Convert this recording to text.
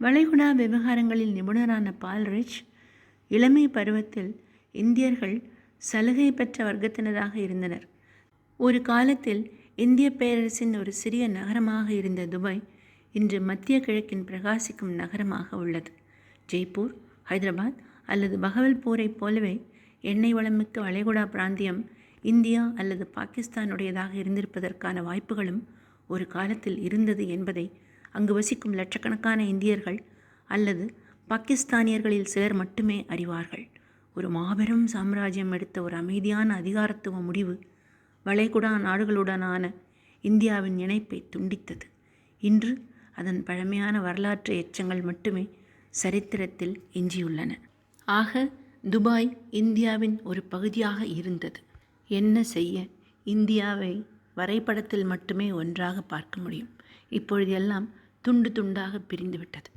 வளைகுடா விவகாரங்களில் நிபுணரான பால்ரிச் இளமை பருவத்தில் இந்தியர்கள் சலுகை பெற்ற வர்க்கத்தினராக இருந்தனர். ஒரு காலத்தில் இந்திய பேரரசின் ஒரு சிறிய நகரமாக இருந்த துபாய் இன்று மத்திய கிழக்கின் பிரகாசிக்கும் நகரமாக உள்ளது. ஜெய்ப்பூர் ஹைதராபாத் அல்லது பகவல்பூரைப் போலவே எண்ணெய் வளமிக்க வளைகுடா பிராந்தியம் இந்தியா அல்லது பாகிஸ்தானுடையதாக இருந்திருப்பதற்கான வாய்ப்புகளும் ஒரு காலத்தில் இருந்தது என்பதை அங்கு வசிக்கும் லட்சக்கணக்கான இந்தியர்கள் அல்லது பாகிஸ்தானியர்களில் சிலர் மட்டுமே அறிவார்கள். ஒரு மாபெரும் சாம்ராஜ்யம் எடுத்த ஒரு அமைதியான அதிகாரத்துவ முடிவு வளைகுடா நாடுகளுடனான இந்தியாவின் இணைப்பை துண்டித்தது. இன்று அதன் பழமையான வரலாற்று எச்சங்கள் மட்டுமே சரித்திரத்தில் எஞ்சியுள்ளன. ஆக துபாய் இந்தியாவின் ஒரு பகுதியாக இருந்தது. என்ன செய்ய இந்தியாவை வரைபடத்தில் மட்டுமே ஒன்றாக பார்க்க முடியும். இப்பொழுதெல்லாம் துண்டு துண்டாக பிரிந்துவிட்டது.